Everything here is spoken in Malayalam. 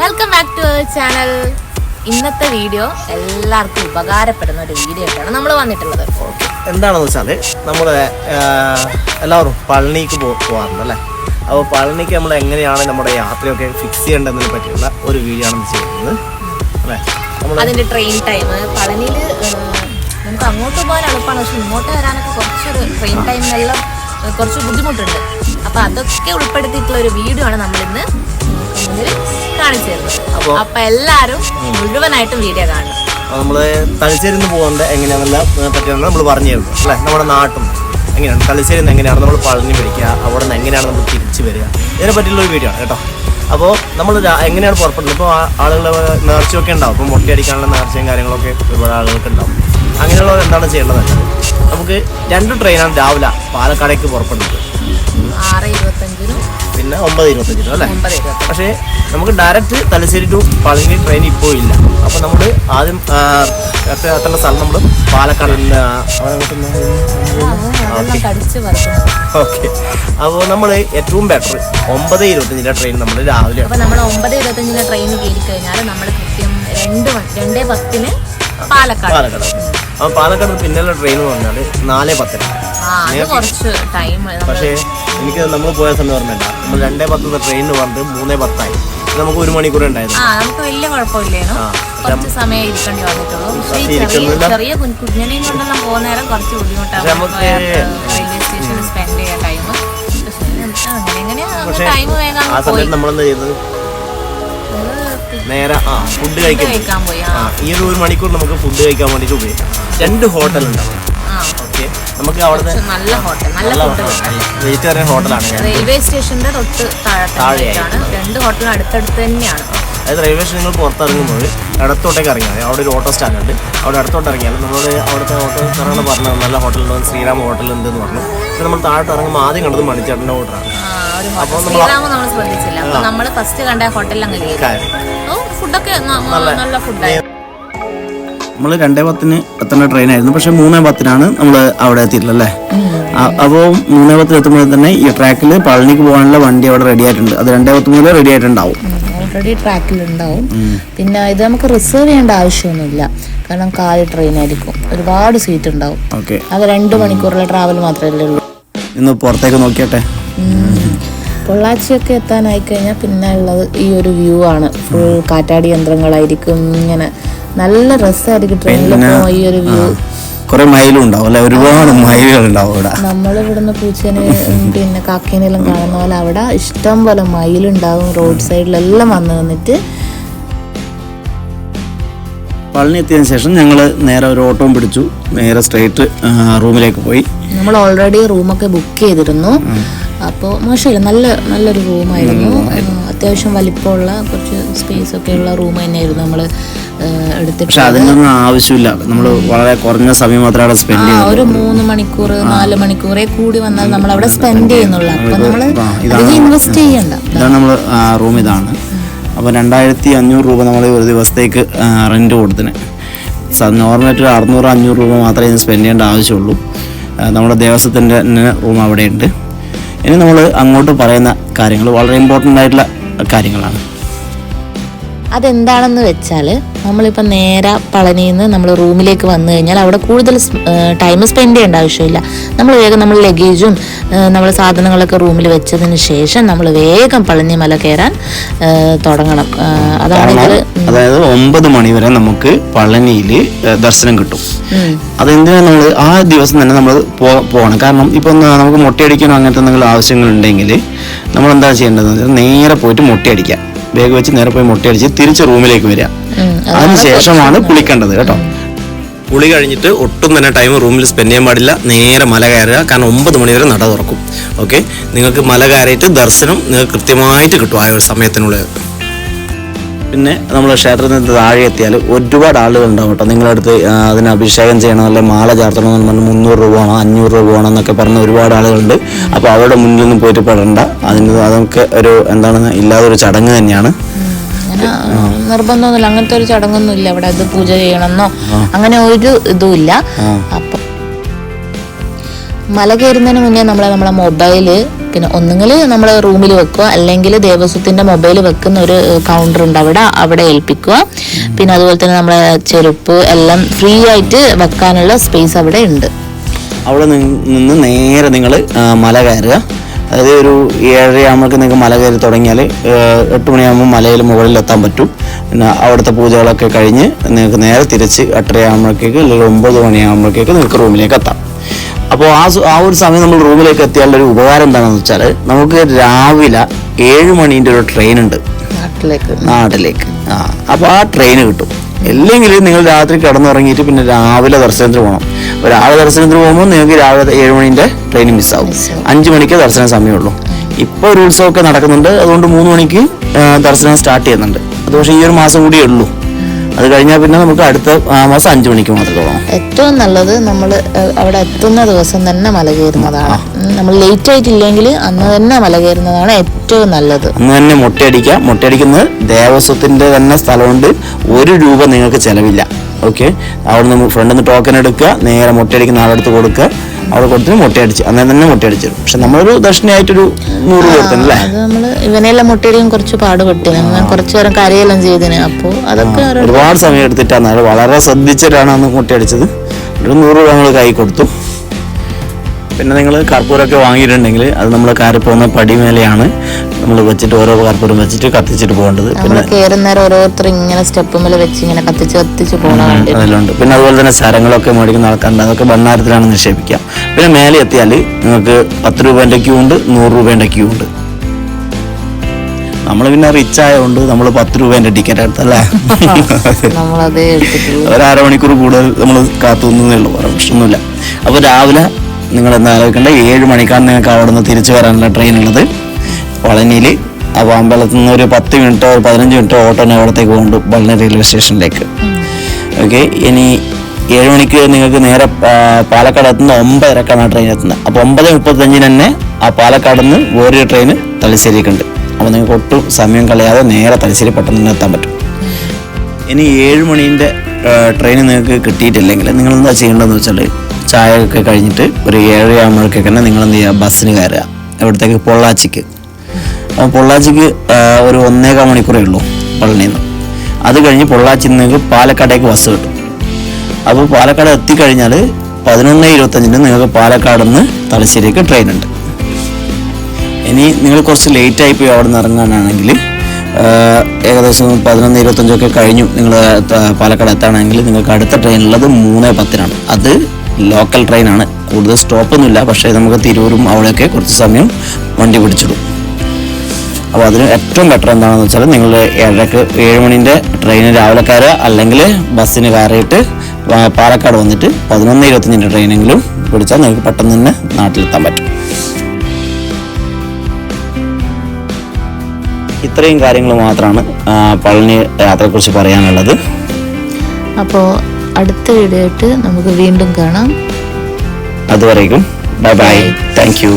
വെൽക്കം ബാക്ക് ടു ചാനൽ ഇന്നത്തെ വീഡിയോ എല്ലാവർക്കും ഉപകാരപ്പെടുന്ന ഒരു വീഡിയോ ആയിട്ടാണ് നമ്മൾ വന്നിട്ടുള്ളത്. എന്താണെന്ന് വെച്ചാൽ നമ്മൾ എല്ലാവരും പളനിക്ക് പോകാറുണ്ട് അല്ലേ? അപ്പോൾ പളനിക്ക് നമ്മൾ എങ്ങനെയാണ് നമ്മുടെ യാത്രയൊക്കെ ഫിക്സ് ചെയ്യേണ്ടതിനെ പറ്റിയുള്ള ഒരു വീഡിയോ ആണ് ചെയ്യുന്നത് അല്ലേ? അതിന്റെ അതിന്റെ ട്രെയിൻ ടൈം പളനിയിൽ നമുക്ക് അങ്ങോട്ട് പോകാൻ എളുപ്പമാണ്. പക്ഷെ ഇങ്ങോട്ട് വരാനൊക്കെ കുറച്ചൊരു ട്രെയിൻ ടൈമിനെല്ലാം കുറച്ച് ബുദ്ധിമുട്ടുണ്ട്. അപ്പോൾ അതൊക്കെ ഉൾപ്പെടുത്തിയിട്ടുള്ള ഒരു വീഡിയോ ആണ് നമ്മൾ ഇന്ന് മുന്നിൽ കാണിച്ചു തരുന്നത് അപ്പൊ- എല്ലാരും മുഴുവനായിട്ടും വീഡിയോ കാണണം. നമ്മൾ തലശ്ശേരിയിൽ നിന്ന് പോകുന്നത് എങ്ങനെയാണെന്നുള്ള പറ്റിയാണ് നമ്മൾ പറഞ്ഞു തരുന്നത്. അല്ലേ? നമ്മുടെ നാട്ടും എങ്ങനെയാണ്? തലശ്ശേരിയിൽ നിന്ന് എങ്ങനെയാണ് നമ്മൾ പളനി പിടിക്കുക അവിടെ നിന്ന് എങ്ങനെയാണ് നമ്മൾ തിരിച്ചു വരിക? ഇതിനെ പറ്റിയുള്ള ഒരു വീഡിയോ ആണ് കേട്ടോ. അപ്പോൾ നമ്മൾ എങ്ങനെയാണ് പുറപ്പെടുന്നത്? ഇപ്പോൾ ആളുകൾ നേർച്ചയൊക്കെ ഉണ്ടാവും. ഇപ്പോൾ മുട്ടയടിക്കാനുള്ള നേർച്ചയും കാര്യങ്ങളൊക്കെ ഒരുപാട് ആളുകൾക്ക് ഉണ്ടാവും. അങ്ങനെയുള്ളവർ എന്താണ് ചെയ്യേണ്ടത്? നമുക്ക് രണ്ട് ട്രെയിനാണ് രാവിലെ പാലക്കാടേക്ക് പുറപ്പെടുന്നത്. ആറ് ഇരുപത്തഞ്ചിനും പിന്നെ ഒമ്പത് ഇരുപത്തഞ്ച് രൂപ അല്ലേ? പക്ഷേ നമുക്ക് direct Thalassery to Palani train ഇപ്പോൾ ഇല്ല അപ്പോൾ നമ്മൾ ആദ്യം എത്തേണ്ട സ്ഥലം നമ്മൾ പാലക്കാട്. ഓക്കെ. അപ്പോൾ നമ്മൾ ഏറ്റവും ബെറ്റർ ഒമ്പത് ഇരുപത്തഞ്ചിന്റെ ട്രെയിൻ നമ്മൾ രാവിലെ അപ്പോൾ നമ്മൾ ഒമ്പത് ഇരുപത്തഞ്ചിന് ട്രെയിൻ കയറി കഴിഞ്ഞാൽ നമ്മൾ കൃത്യം രണ്ട് മണി രണ്ടേ പത്തിന് പാലക്കാട്. പാലക്കാട്. അപ്പോൾ പാലക്കാട് പിന്നെയുള്ള ട്രെയിൻ എന്ന് പറഞ്ഞാൽ നാല് പത്തിന്. ആ കുറച്ച് ടൈം പക്ഷേ എനിക്ക് നമ്മൾ പോയ സമയം ഓർമ്മയില്ല. നമ്മൾ രണ്ടേ പത്ത് ട്രെയിനിന് പറഞ്ഞിട്ട് മൂന്നേ പത്തായി. നമുക്ക് ഒരു മണിക്കൂർ ഉണ്ടായിരുന്നു. ആ നമുക്ക് വലിയ കുഴപ്പമില്ലേനു കുറച്ച് സമയം ഇരിക്കേണ്ടി വന്നിട്ടുള്ളൂ. പക്ഷേ ഈ ചെറിയ ഇരിക്കുന്നില്ല. ചെറിയ കുഞ്ഞ് കൊണ്ടെല്ലാം പോകുന്ന നേരം കുറച്ച് ബുദ്ധിമുട്ടാണ്. നമുക്ക് റെയിൽവേ സ്റ്റേഷനിൽ സ്പെൻഡ് ചെയ്യാൻ ടൈം അങ്ങനെ എങ്ങനെയാ പക്ഷേ ടൈം വേഗം ആ സമയത്ത് നമ്മളെന്താ ചെയ്തത്? നേരെ ആ ഫുഡ് കഴിക്കാൻ പോയി. ഈ ഒരു മണിക്കൂർ നമുക്ക് ഫുഡ് കഴിക്കാൻ വേണ്ടിയിട്ട് ഉപയോഗിക്കാം. രണ്ട് ഓക്കെ നമുക്ക് അവിടെ നല്ല ഹോട്ടൽ നല്ല ഹോട്ടൽ വെജിറ്റേറിയൻ ഹോട്ടലാണ് റെയിൽവേ സ്റ്റേഷന്റെ തൊട്ട് താഴെയാണ് രണ്ട് ഹോട്ടലും അടുത്തടുത്ത് തന്നെയാണ്. അതായത് റെയിൽവേ സ്റ്റേഷൻ നിങ്ങൾ പുറത്തിറങ്ങുമ്പോൾ അടുത്തോട്ടേക്ക് ഇറങ്ങിയാൽ മതി. അവിടെ ഒരു ഓട്ടോ സ്റ്റാൻഡ് ഉണ്ട് അവിടെ അടുത്തോട്ട് ഇറങ്ങിയാൽ നമ്മൾ അവിടുത്തെ ഓട്ടോ സാറാണ് പറഞ്ഞത് നല്ല ഹോട്ടലുണ്ട് ശ്രീരാമ ഹോട്ടൽ ഉണ്ട് എന്ന് പറഞ്ഞു. പിന്നെ നമ്മൾ താഴോട്ട് ഇറങ്ങുമ്പോൾ ആദ്യം കണ്ടത് മണിച്ചേട്ടന്റെ ഹോട്ടലാണ് ഹോട്ടൽ ശ്രീറാമ് നമ്മൾ ശ്രദ്ധിച്ചില്ല. നമ്മൾ ഫസ്റ്റ് കണ്ട ഹോട്ടലിൽ അങ്ങ് കയറി. ഓ ഫുഡൊക്കെ നല്ല ഫുഡായിരുന്നു നമ്മൾ രണ്ടേ പത്തിന് എത്തേണ്ട ട്രെയിനായിരുന്നു. പക്ഷെ മൂന്നേ പത്തിനാണ് നമ്മൾ അവിടെ എത്തിയിട്ടുള്ളത് അല്ലേ? അപ്പോൾ മൂന്നേ പത്തിന് എത്തുമ്പോൾ തന്നെ ഈ ട്രാക്കിൽ പളനിക്ക് പോകാനുള്ള വണ്ടി അവിടെ റെഡി ആയിട്ടുണ്ട്. അത് രണ്ടേ പത്ത് മുതൽ റെഡി ആയിട്ടുണ്ടാവും. ഓൾറെഡി ട്രാക്കിലുണ്ടാവും. പിന്നെ ഇത് നമുക്ക് റിസർവ് ചെയ്യേണ്ട ആവശ്യമൊന്നുമില്ല. കാരണം കാൽ ട്രെയിൻ ആയിരിക്കും. ഒരുപാട് സീറ്റ് ഉണ്ടാവും. അത് രണ്ട് മണിക്കൂറുള്ള ട്രാവൽ മാത്രമല്ലേ ഉള്ളൂ. ഇന്ന് പുറത്തേക്ക് നോക്കിയട്ടെ? പൊള്ളാച്ചിയൊക്കെ എത്താനായി കഴിഞ്ഞാൽ പിന്നെ ഉള്ളത് ഈ ഒരു വ്യൂ ആണ്. ഫുൾ കാറ്റാടി യന്ത്രങ്ങളായിരിക്കും ഇങ്ങനെ നല്ല രസമായിരിക്കും ട്രെയിനിൽ പോകുമ്പോൾ ഈ ഒരു വ്യൂ കുറെ മയിലും ഉണ്ടാവും അല്ലെ? ഒരുപാട് മയിലുകൾ ഉണ്ടാവും ഇവിടെ. നമ്മൾ ഇവിടുന്ന് പൂച്ചേനെ പിന്നെ കാക്കേനെല്ലാം കാണുന്ന പോലെ അവിടെ ഇഷ്ടം പോലെ മയിലുണ്ടാവും റോഡ് സൈഡിലെല്ലാം വന്നു നിന്നിട്ട്. പളനി എത്തിയതിനു ശേഷം ഞങ്ങൾ നേരെ ഒരു ഓട്ടോം പിടിച്ചു. നേരെ സ്ട്രേറ്റ് റൂമിലേക്ക് പോയി. നമ്മൾ ഓൾറെഡി റൂമൊക്കെ ബുക്ക് ചെയ്തിരുന്നു. അപ്പോൾ മോശമില്ല നല്ല നല്ലൊരു റൂമായിരുന്നു. അത്യാവശ്യം വലിപ്പമുള്ള കുറച്ച് സ്പേസ് ഒക്കെ ഉള്ള റൂം തന്നെയായിരുന്നു നമ്മൾ എടുത്തിട്ട് പക്ഷെ അതിനൊന്നും ആവശ്യമില്ല. നമ്മൾ വളരെ കുറഞ്ഞ സമയം മാത്രമേ അവിടെ സ്പെൻഡ് ചെയ്യുന്നു ഒരു മൂന്ന് മണിക്കൂർ നാല് മണിക്കൂറേ കൂടി വന്നാൽ നമ്മൾ അവിടെ സ്പെൻഡ് ചെയ്യുന്നുള്ളൂ. അപ്പോൾ നമ്മൾ ഇൻവെസ്റ്റ് ചെയ്യണ്ട. ഇതാണ് നമ്മൾ റൂം ഇതാണ്. അപ്പോൾ രണ്ടായിരത്തി അഞ്ഞൂറ് രൂപ നമ്മൾ ഒരു ദിവസത്തേക്ക് റെന്റ് കൊടുത്തിന്. നോർമലായിട്ട് ഒരു അറുന്നൂറ് അഞ്ഞൂറ് രൂപ മാത്രമേ ഇതിന് സ്പെൻഡ് ചെയ്യേണ്ട ആവശ്യമുള്ളൂ. നമ്മുടെ ദേവസ്വത്തിന്റെ റൂം അവിടെയുണ്ട്. ഇനി നമ്മൾ അങ്ങോട്ട് പറയുന്ന കാര്യങ്ങൾ വളരെ ഇമ്പോർട്ടന്റ് ആയിട്ടുള്ള കാര്യങ്ങളാണ്. അതെന്താണെന്ന് വെച്ചാൽ നമ്മളിപ്പോൾ നേരെ പളനിയിൽ നിന്ന് നമ്മൾ റൂമിലേക്ക് വന്നു കഴിഞ്ഞാൽ അവിടെ കൂടുതൽ ടൈം സ്പെൻഡ് ചെയ്യേണ്ട ആവശ്യമില്ല. നമ്മൾ വേഗം നമ്മൾ ലഗേജും നമ്മൾ സാധനങ്ങളൊക്കെ റൂമിൽ വെച്ചതിന് ശേഷം നമ്മൾ വേഗം പളനി മല കയറാൻ തുടങ്ങണം. അതാണ് ഇതിൽ അതായത് ഒമ്പത് മണി വരെ നമുക്ക് പളനിയിൽ ദർശനം കിട്ടും. അതെന്തിനാണ് നമ്മൾ ആ ദിവസം തന്നെ നമ്മൾ പോകണം? കാരണം ഇപ്പം നമുക്ക് മുട്ടയടിക്കാനോ അങ്ങനത്തെ എന്തെങ്കിലും ആവശ്യങ്ങളുണ്ടെങ്കിൽ നമ്മൾ എന്താ ചെയ്യേണ്ടതെന്ന് വെച്ചാൽ നേരെ പോയിട്ട് മുട്ടയടിക്കുക ബാഗ് വെച്ച് നേരെ പോയി മുട്ടയടിച്ച് തിരിച്ച് റൂമിലേക്ക് വരിക. അതിനുശേഷമാണ് കുളിക്കേണ്ടത് കേട്ടോ. കുളി കഴിഞ്ഞിട്ട് ഒട്ടും തന്നെ ടൈം റൂമിൽ സ്പെൻഡ് ചെയ്യാൻ പാടില്ല. നേരെ മല കയറുക. കാരണം ഒമ്പത് മണി വരെ നട തുറക്കും. ഓക്കെ നിങ്ങൾക്ക് മല കയറിയിട്ട് ദർശനം നിങ്ങൾക്ക് കൃത്യമായിട്ട് കിട്ടും ആ ഒരു സമയത്തിനുള്ളിൽ. പിന്നെ നമ്മൾ ക്ഷേത്രത്തിൽ നിന്ന് താഴെ എത്തിയാൽ ഒരുപാട് ആളുകൾ ഉണ്ടാവും കേട്ടോ. നിങ്ങളടുത്ത് അതിന് അഭിഷേകം ചെയ്യണം അല്ലെങ്കിൽ മാല ചാർത്തണം എന്ന് പറഞ്ഞ് മുന്നൂറ് രൂപ വേണം അഞ്ഞൂറ് രൂപ വേണം എന്നൊക്കെ പറഞ്ഞ ഒരുപാട് ആളുകളുണ്ട്. അപ്പോൾ അവരുടെ മുന്നിൽ നിന്ന് പോയിട്ട് പെടണ്ട. അതിന് അതൊക്കെ ഒരു എന്താണ് ഇല്ലാതൊരു ചടങ്ങ് തന്നെയാണ്. നിർബന്ധമൊന്നുമില്ല. അങ്ങനത്തെ ഒരു ചടങ്ങൊന്നും ഇല്ല ഇവിടെ അത് പൂജ ചെയ്യണമെന്നോ അങ്ങനെ ഒരു ഇതും ഇല്ല അപ്പൊ മല കയറുന്നതിന് മുന്നേ നമ്മളെ നമ്മളെ മൊബൈൽ പിന്നെ ഒന്നുകിൽ നമ്മൾ റൂമിൽ വെക്കുക അല്ലെങ്കിൽ ദേവസ്വത്തിന്റെ മൊബൈൽ വെക്കുന്ന ഒരു കൗണ്ടർ ഉണ്ട് അവിടെ അവിടെ ഏൽപ്പിക്കുക. പിന്നെ അതുപോലെ തന്നെ നമ്മളെ ചെരുപ്പ് എല്ലാം ഫ്രീ ആയിട്ട് വെക്കാനുള്ള സ്പേസ് അവിടെ ഉണ്ട്. അവിടെ നിന്ന് നേരെ നിങ്ങൾ മല കയറുക. അതായത് ഒരു ഏഴരയാകുമ്പോഴേക്ക് നിങ്ങൾക്ക് മല കയറി തുടങ്ങിയാൽ എട്ട് മണിയാകുമ്പോൾ മലയിൽ മുകളിൽ എത്താൻ പറ്റും. പിന്നെ അവിടുത്തെ പൂജകളൊക്കെ കഴിഞ്ഞ് നിങ്ങൾക്ക് നേരെ തിരിച്ച് എട്ടരയാകുമ്പോഴേക്ക് അല്ലെങ്കിൽ ഒമ്പത് മണിയാകുമ്പോഴേക്ക് നിങ്ങൾക്ക് റൂമിലേക്ക് എത്താം. അപ്പോൾ ആ ആ ഒരു സമയം നമ്മൾ റൂമിലേക്ക് എത്തിയാലുള്ള ഒരു ഉപകാരം എന്താണെന്ന് വെച്ചാൽ നമുക്ക് രാവിലെ ഏഴ് മണീന്റെ ഒരു ട്രെയിൻ ഉണ്ട് നാട്ടിലേക്ക്. നാട്ടിലേക്ക്. ആ അപ്പോൾ ആ ട്രെയിൻ കിട്ടും. അല്ലെങ്കിൽ നിങ്ങൾ രാത്രി കിടന്നുറങ്ങിയിട്ട് പിന്നെ രാവിലെ ദർശനത്തിന് പോകണം രാവിലെ ദർശനത്തിന് പോകുമ്പോൾ നിങ്ങൾക്ക് രാവിലെ ഏഴ് മണിന്റെ ട്രെയിൻ മിസ്സാവും. അഞ്ച് മണിക്ക് ദർശന സമയമുള്ളൂ. ഇപ്പോൾ ഒരു ഉത്സവമൊക്കെ നടക്കുന്നുണ്ട്. അതുകൊണ്ട് മൂന്ന് മണിക്ക് ദർശനം സ്റ്റാർട്ട് ചെയ്യുന്നുണ്ട്. അത് പക്ഷേ ഈ ഒരു മാസം കൂടിയേ ഉള്ളൂ. അത് കഴിഞ്ഞാൽ പിന്നെ നമുക്ക് അടുത്ത ആ, മാസം അഞ്ചു മണിക്ക് മാത്രമേ പോകാം ഏറ്റവും നല്ലത് നമ്മൾ അവിടെ എത്തുന്ന ദിവസം തന്നെ മല കയറുന്നതാണ്. നമ്മൾ ലേറ്റ് ആയിട്ടില്ലെങ്കിൽ അന്ന് തന്നെ മല കയറുന്നതാണ് ഏറ്റവും നല്ലത്. അന്ന് തന്നെ മുട്ടയടിക്കുക മുട്ടയടിക്കുന്നത് ദേവസ്വത്തിന്റെ തന്നെ സ്ഥലമുണ്ട്. ഒരു രൂപ നിങ്ങൾക്ക് ചെലവില്ല. ഓക്കെ അവിടെ നിന്ന് ഫ്രണ്ടിൽ നിന്ന് ടോക്കൺ എടുക്കുക. നേരെ മുട്ടയടിക്കുന്ന ആളെടുത്ത് കൊടുക്കുക. അവിടെ കൊടുത്തിന് മുട്ടയടിച്ച്. അന്നേരം തന്നെ മുട്ടയടിച്ചു പക്ഷെ നമ്മളൊരു ദക്ഷിണയായിട്ടൊരു നൂറ് രൂപ കൊടുത്തല്ലേ അത് നമ്മൾ ഇവനെല്ലാം മുട്ടടിയും കുറച്ച് പാടുപെട്ടിന് ഞാൻ കുറച്ചു നേരം കരയെല്ലാം ചെയ്തിന്. അപ്പോൾ അതൊക്കെ ഒരു- ഒരുപാട് സമയം എടുത്തിട്ടാണ്. അത് വളരെ ശ്രദ്ധിച്ചിട്ടാണ് അന്ന് മുട്ടയടിച്ചത്. ഒരു നൂറ് രൂപ നമ്മൾ കൈ കൊടുത്തു. പിന്നെ നിങ്ങൾ കർപ്പൂരമൊക്കെ വാങ്ങിയിട്ടുണ്ടെങ്കിൽ അത് നമ്മൾ കയറി പോകുന്ന പടിമേലെയാണ്. നമ്മൾ വെച്ചിട്ട് ഓരോ കർപ്പൂരം വെച്ചിട്ട് കത്തിച്ചിട്ട് പോകേണ്ടത്. പിന്നെ കയറുന്നേരം ഓരോരുത്തർ ഇങ്ങനെ സ്റ്റെപ്പ് മേലെ വെച്ച് ഇങ്ങനെ കത്തിച്ച് കത്തിച്ച് പോകണം അതിലുണ്ട്. പിന്നെ അതുപോലെ തന്നെ സ്ഥലങ്ങളൊക്കെ മേടിക്കുന്ന ആൾക്കാരുണ്ട്. അതൊക്കെ ഭണ്ണാരത്തിലാണ് നിക്ഷേപിക്കാം പിന്നെ മേലെ എത്തിയാൽ നിങ്ങൾക്ക് പത്ത് രൂപേന്റെ ക്യൂ ഉണ്ട് നൂറ് രൂപേന്റെ ക്യൂ ഉണ്ട്. നമ്മൾ പിന്നെ റിച്ച് ആയതുകൊണ്ട് നമ്മൾ പത്ത് രൂപേന്റെ ടിക്കറ്റ് എടുത്തല്ലേ? ഒരു അരമണിക്കൂർ കൂടുതൽ നമ്മൾ കാത്തു നിന്നേ ഉള്ളൂ പ്രശ്നമൊന്നുമില്ല. അപ്പോൾ രാവിലെ നിങ്ങൾ എന്താ ആലോചിക്കേണ്ടത് ഏഴ് മണിക്കാണ് നിങ്ങൾക്ക് അവിടെ നിന്ന് തിരിച്ചു വരാനുള്ള ട്രെയിൻ ഉള്ളത്. വളനിയിൽ അപ്പോൾ അമ്പലത്തിൽ നിന്ന് ഒരു പത്ത് മിനിറ്റോ ഒരു പതിനഞ്ച് മിനിറ്റോ ഓട്ടോനെ അവിടത്തേക്ക് പോകുന്നു പളനി റെയിൽവേ സ്റ്റേഷനിലേക്ക് ഓക്കെ ഇനി ഏഴ് മണിക്ക് നിങ്ങൾക്ക് നേരെ പാലക്കാട് എത്തുന്ന ഒമ്പതരക്കാണ് ആ ട്രെയിൻ എത്തുന്നത്. അപ്പോൾ ഒമ്പത് മുപ്പത്തഞ്ചിന് തന്നെ ആ പാലക്കാട് നിന്ന് വേറൊരു ട്രെയിൻ തലശ്ശേരിക്കുണ്ട്. അപ്പോൾ നിങ്ങൾക്ക് ഒട്ടും സമയം കളയാതെ നേരെ തലശ്ശേരി തന്നെ എത്താൻ പറ്റും. ഇനി ഏഴ് മണീന്റെ ട്രെയിൻ നിങ്ങൾക്ക് കിട്ടിയിട്ടില്ലെങ്കിൽ നിങ്ങൾ എന്താ ചെയ്യേണ്ടതെന്ന് വെച്ചാൽ ചായ ഒക്കെ കഴിഞ്ഞിട്ട് ഒരു ഏഴര ആകുമ്പോഴേക്കൊക്കെ നിങ്ങൾ എന്ത് ചെയ്യുക? ബസ്സിന് കയറുക. എവിടത്തേക്ക് പൊള്ളാച്ചിക്ക്. അപ്പോൾ പൊള്ളാച്ചിക്ക് ഒരു ഒന്നേകാൽ മണിക്കൂറേ ഉള്ളൂ പളനിയിൽ നിന്ന്. അത് കഴിഞ്ഞ് പൊള്ളാച്ചി നിങ്ങൾക്ക് പാലക്കാടേക്ക് ബസ് കിട്ടും. അപ്പോൾ പാലക്കാട് എത്തിക്കഴിഞ്ഞാൽ പതിനൊന്ന് ഇരുപത്തഞ്ചിന് നിങ്ങൾക്ക് പാലക്കാട് നിന്ന് തലശ്ശേരിക്ക് ട്രെയിൻ ഉണ്ട്. ഇനി നിങ്ങൾ കുറച്ച് ലേറ്റ് ആയി പോയി അവിടെ നിന്ന് ഇറങ്ങാനാണെങ്കിൽ ഏകദേശം പതിനൊന്ന് ഇരുപത്തഞ്ചൊക്കെ കഴിഞ്ഞു നിങ്ങൾ പാലക്കാട് എത്താണെങ്കിൽ നിങ്ങൾക്ക് അടുത്ത ട്രെയിനുള്ളത് മൂന്ന് പത്തിനാണ്. അത് ലോക്കൽ ട്രെയിനാണ്. കൂടുതൽ സ്റ്റോപ്പൊന്നുമില്ല. പക്ഷേ നമുക്ക് തിരൂരും അവിടെയൊക്കെ കുറച്ച് സമയം വണ്ടി പിടിച്ചിടും. അപ്പോൾ അതിന് ഏറ്റവും ബെറ്റർ എന്താണെന്ന് വെച്ചാൽ നിങ്ങൾ ഏഴരക്ക് ഏഴ് മണിന്റെ ട്രെയിന് രാവിലെ കയറുക. അല്ലെങ്കിൽ ബസ്സിന് കയറിയിട്ട് പാലക്കാട് വന്നിട്ട് പതിനൊന്ന് ഇരുപത്തഞ്ചിന്റെ ട്രെയിനെങ്കിലും പിടിച്ചാൽ നിങ്ങൾക്ക് പെട്ടെന്ന് തന്നെ നാട്ടിലെത്താൻ പറ്റും. ഇത്രയും കാര്യങ്ങൾ മാത്രമാണ് പളനി യാത്രയെക്കുറിച്ച് പറയാനുള്ളത്. അപ്പോൾ അടുത്ത വീഡിയോ ആയിട്ട് നമുക്ക് വീണ്ടും കാണാം. അതുവരേക്കും. Bye bye thank you